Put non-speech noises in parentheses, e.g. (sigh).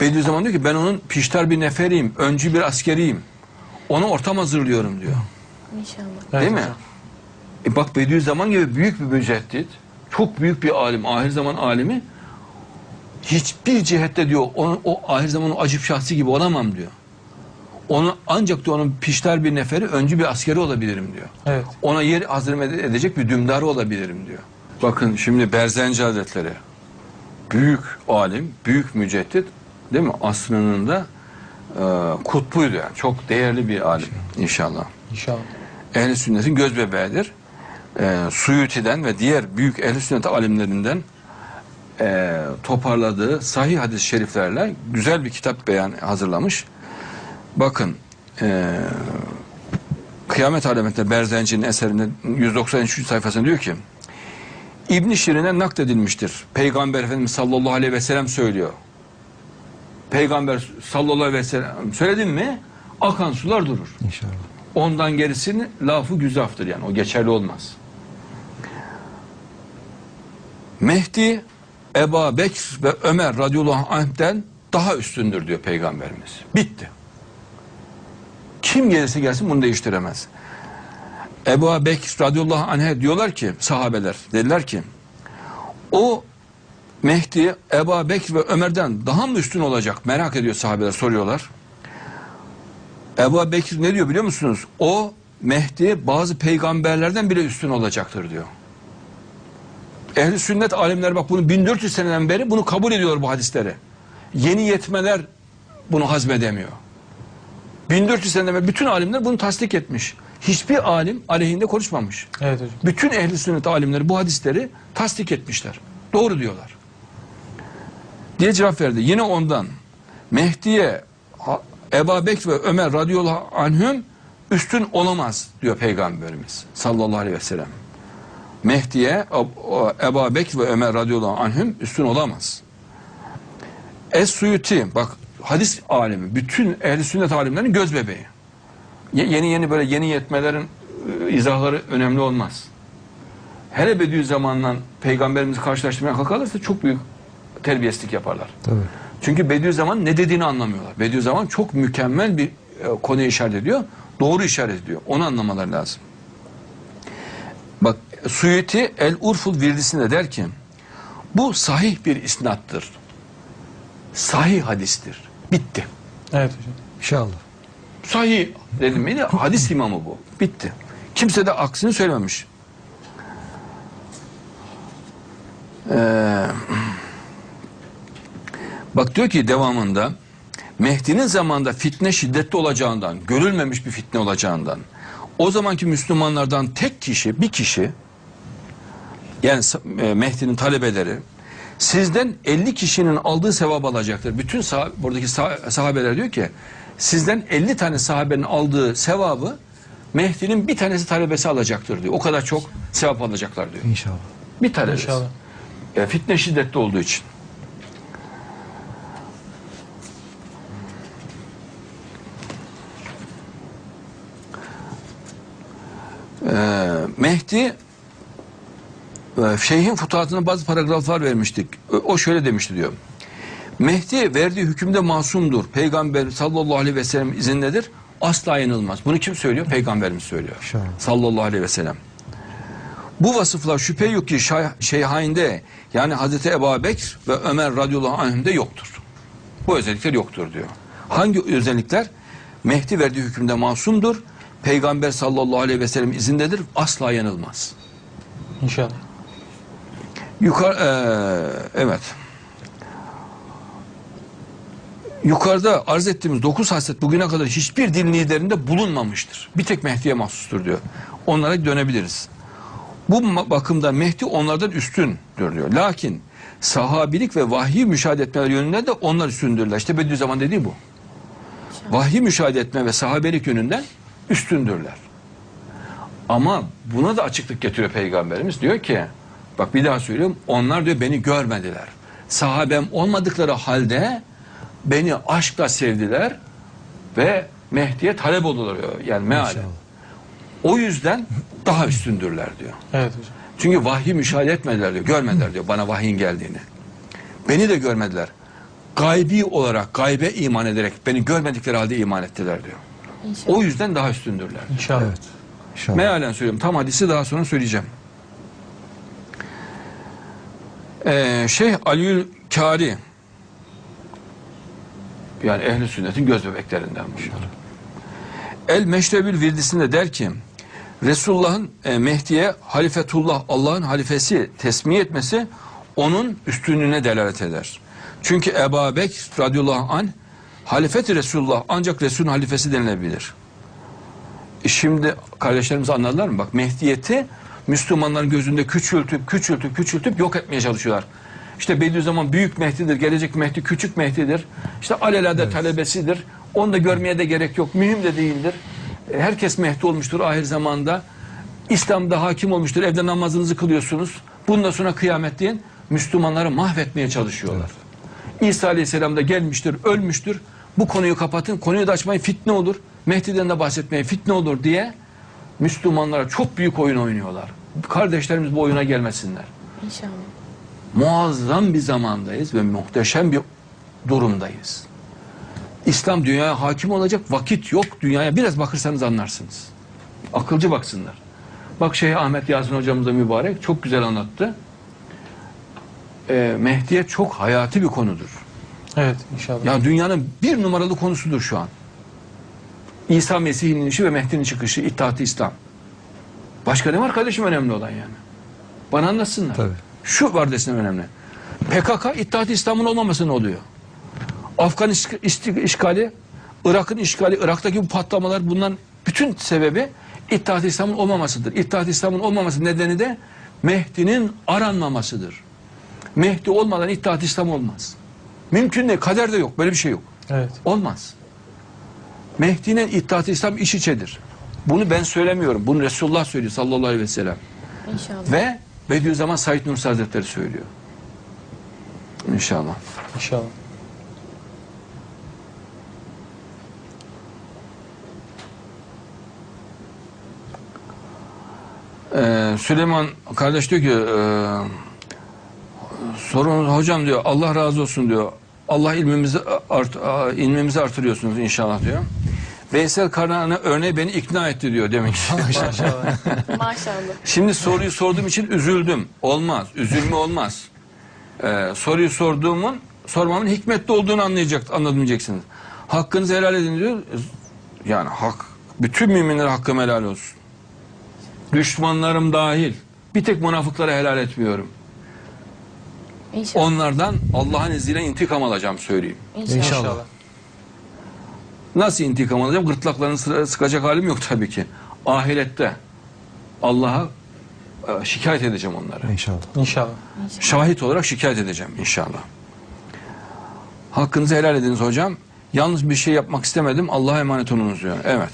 Bediüzzaman diyor ki ben onun piştar bir neferiyim, öncü bir askeriyim. Ona ortam hazırlıyorum diyor. İnşallah. Evet Değil mi? hocam. E bak Bediüzzaman gibi büyük bir müceddit, çok büyük bir alim, ahir zaman alimi hiçbir cihette diyor o, o ahir zamanın acip şahsi gibi olamam diyor. Onu ancak diyor onun piştar bir neferi, öncü bir askeri olabilirim diyor. Evet. Ona yer hazır edecek bir dümdarı olabilirim diyor. Bakın şimdi Berzenci Hazretleri büyük alim, büyük müceddit değil mi? Asrının da e, kutbuydu yani. Çok değerli bir alim inşallah. İnşallah. Ehl-i sünnetin göz bebeğidir. E, Suyuti'den ve diğer büyük ehl-i sünnet alimlerinden e, toparladığı sahih hadis-i şeriflerle güzel bir kitap beyan hazırlamış. Bakın e, Kıyamet Alametinde Berzenci'nin eserinde 193 sayfasında diyor ki İbn Şirin'e nakledilmiştir. Peygamber Efendimiz sallallahu aleyhi ve sellem söylüyor. Peygamber sallallahu aleyhi ve sellem söyledin mi akan sular durur. İnşallah. Ondan gerisini lafı güzaftır yani o geçerli olmaz. Mehdi Eba Bekr ve Ömer radıyallahu anh'ten daha üstündür diyor peygamberimiz. Bitti. Kim gelirse gelsin bunu değiştiremez. Ebu Bekr radıyallahu anh'e diyorlar ki sahabeler dediler ki o Mehdi Ebu Bekr ve Ömer'den daha mı üstün olacak merak ediyor sahabeler soruyorlar. Ebu Bekir ne diyor biliyor musunuz? O Mehdi bazı peygamberlerden bile üstün olacaktır diyor. Ehli sünnet alimler bak bunu 1400 seneden beri bunu kabul ediyor bu hadisleri. Yeni yetmeler bunu hazmedemiyor. 1400 seneden beri bütün alimler bunu tasdik etmiş. Hiçbir alim aleyhinde konuşmamış. Evet hocam. Bütün ehli sünnet alimleri bu hadisleri tasdik etmişler. Doğru diyorlar. Diye cevap verdi. Yine ondan Mehdi'ye Ebu Bekr ve Ömer radıyallahu anhüm üstün olamaz diyor Peygamberimiz sallallahu aleyhi ve sellem. Mehdi'ye Ebu Bekr ve Ömer radıyallahu anhüm üstün olamaz. Es-Suyuti bak hadis alimi bütün ehli sünnet alimlerinin göz bebeği. Ye- Yeni yeni böyle yeni yetmelerin e, izahları önemli olmaz. Hele Bediüzzaman'la peygamberimizi karşılaştırmaya kalkarlarsa çok büyük terbiyesizlik yaparlar. Tabii. Çünkü Bediüzzaman ne dediğini anlamıyorlar. Bediüzzaman çok mükemmel bir e, konuya işaret ediyor. Doğru işaret ediyor. Onu anlamaları lazım. Bak Suyuti El Urful Virdisinde der ki bu sahih bir isnattır. Sahih hadistir. Bitti. Evet hocam. İnşallah. Sahih dedim miydi? Hadis imamı bu. Bitti. Kimse de aksini söylememiş. Ee, bak diyor ki devamında Mehdi'nin zamanında fitne şiddetli olacağından, görülmemiş bir fitne olacağından, o zamanki Müslümanlardan tek kişi, bir kişi, yani e, Mehdi'nin talebeleri, sizden 50 kişinin aldığı sevap alacaktır. Bütün sah buradaki sah- sahabeler diyor ki, sizden 50 tane sahabenin aldığı sevabı Mehdi'nin bir tanesi talebesi alacaktır diyor. O kadar çok sevap alacaklar diyor. İnşallah. Bir talebesi. İnşallah. E, fitne şiddetli olduğu için. Mehdi e, Şeyhin futuhatına bazı paragraflar vermiştik. O- O şöyle demişti diyor. Mehdi verdiği hükümde masumdur. Peygamber sallallahu aleyhi ve sellem izindedir. Asla yanılmaz. Bunu kim söylüyor? Peygamberimiz söylüyor. İnşallah. Sallallahu aleyhi ve sellem. Bu vasıflar şüphe yok ki Şeyhain'de yani Hazreti Ebu Bekr ve Ömer radıyallahu anh'de yoktur. Bu özellikler yoktur diyor. Hangi özellikler? Mehdi verdiği hükümde masumdur. Peygamber sallallahu aleyhi ve sellem izindedir. Asla yanılmaz. İnşallah. Yukarı, eee, evet. Yukarıda arz ettiğimiz dokuz haslet bugüne kadar hiçbir din liderinde bulunmamıştır. Bir tek Mehdi'ye mahsustur diyor. Onlara dönebiliriz. Bu ma- bakımda Mehdi onlardan üstündür diyor. Lakin sahabilik ve vahyi müşahede etmeler yönünden de onlar üstündürler. İşte Bediüzzaman dediği bu. Vahyi müşahede etme ve sahabelik yönünden üstündürler. Ama buna da açıklık getiriyor Peygamberimiz. Diyor ki bak bir daha söylüyorum onlar diyor beni görmediler. Sahabem olmadıkları halde beni aşkla sevdiler ve Mehdi'ye talep oldular diyor. Yani mealen. O yüzden daha üstündürler diyor. Evet hocam. Çünkü vahyi müşahede etmediler diyor. Görmediler diyor bana vahyin geldiğini. Beni de görmediler. gaybi olarak, gaybe iman ederek beni görmedikleri halde iman ettiler diyor. İnşallah. O yüzden daha üstündürler. İnşallah. Evet. İnşallah. Mealen söylüyorum. Tam hadisi daha sonra söyleyeceğim. Ee, Şeyh Aliül Kari yani ehli sünnetin göz bebeklerinden bunlar. El Meşrebül Virdisinde der ki Resulullah'ın e, Mehdi'ye halifetullah Allah'ın halifesi tesmiye etmesi onun üstünlüğüne delalet eder. Çünkü Ebu Bekir radıyallahu anh halifeti Resulullah ancak Resulün halifesi denilebilir. E Şimdi kardeşlerimiz anladılar mı? Bak Mehdiyeti Müslümanların gözünde küçültüp küçültüp küçültüp yok etmeye çalışıyorlar. İşte Bediüzzaman büyük Mehdi'dir, gelecek Mehdi küçük Mehdi'dir. İşte alelade talebesidir. Onu da görmeye de gerek yok. Mühim de değildir. E, Herkes Mehdi olmuştur ahir zamanda. İslam'da hakim olmuştur. Evde namazınızı kılıyorsunuz. Bundan sonra kıyamet deyin. Müslümanları mahvetmeye çalışıyorlar. İsa Aleyhisselam da gelmiştir, ölmüştür. Bu konuyu kapatın, konuyu da açmayın fitne olur. Mehdi'den de bahsetmeyin fitne olur diye Müslümanlara çok büyük oyun oynuyorlar. Kardeşlerimiz bu oyuna gelmesinler. İnşallah. Muazzam bir zamandayız ve muhteşem bir durumdayız. İslam dünyaya hakim olacak vakit yok dünyaya. Biraz bakırsanız anlarsınız. Akılcı baksınlar. Bak Şeyh Ahmet Yasin hocamız da mübarek çok güzel anlattı. Ee, Mehdiye çok hayati bir konudur. Evet inşallah. Ya dünyanın bir numaralı konusudur şu an. İsa Mesih'in inişi ve Mehdi'nin çıkışı, İttihat-ı İslam. Başka ne var kardeşim önemli olan yani? Bana anlatsınlar. Tabii. Şu var desin önemli. PKK İttihat-ı İslam'ın olmaması ne oluyor? Afgan işgali, Irak'ın işgali, Irak'taki bu patlamalar bundan bütün sebebi İttihat-ı İslam'ın olmamasıdır. İttihat-ı İslam'ın olmaması nedeni de Mehdi'nin aranmamasıdır. Mehdi olmadan İttihat-ı İslam olmaz. Mümkün değil. Kaderde yok. Böyle bir şey yok. Evet. Olmaz. Mehdi'nin İttihat-ı İslam iç içedir. Bunu ben söylemiyorum. Bunu Resulullah söylüyor sallallahu aleyhi ve sellem. İnşallah. Ve Bediüzzaman Said Nursi Hazretleri söylüyor. İnşallah. İnşallah. Ee, Süleyman kardeş diyor ki e, sorun hocam diyor Allah razı olsun diyor. Allah ilmimizi art, ilmimizi artırıyorsunuz inşallah diyor. Veysel Karnan'a örneği beni ikna etti diyor demek ki. (laughs) Maşallah. Maşallah. Şimdi soruyu sorduğum için üzüldüm. Olmaz. Üzülme olmaz. Ee, soruyu sorduğumun sormamın hikmetli olduğunu anlayacak, anlamayacaksınız. Hakkınızı helal edin diyor. Yani hak. Bütün müminlere hakkım helal olsun. Düşmanlarım dahil. Bir tek münafıklara helal etmiyorum. İnşallah. Onlardan Allah'ın izniyle intikam alacağım söyleyeyim. İnşallah. İnşallah. Nasıl intikam alacağım? Gırtlaklarını sıkacak halim yok tabii ki. Ahirette Allah'a e, şikayet edeceğim onları. İnşallah. İnşallah. Şahit olarak şikayet edeceğim inşallah. Hakkınızı helal ediniz hocam. Yalnız bir şey yapmak istemedim. Allah'a emanet olunuz diyor. Evet.